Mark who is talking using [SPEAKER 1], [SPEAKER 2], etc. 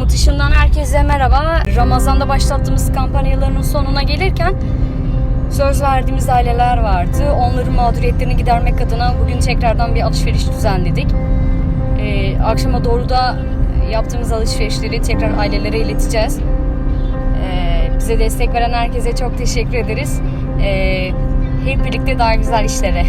[SPEAKER 1] Umut Işın'dan herkese merhaba. Ramazan'da başlattığımız kampanyalarının sonuna gelirken söz verdiğimiz aileler vardı. Onların mağduriyetlerini gidermek adına bugün tekrardan bir alışveriş düzenledik. Ee, akşama doğru da yaptığımız alışverişleri tekrar ailelere ileteceğiz. Ee, bize destek veren herkese çok teşekkür ederiz. Ee, hep birlikte daha güzel işlere.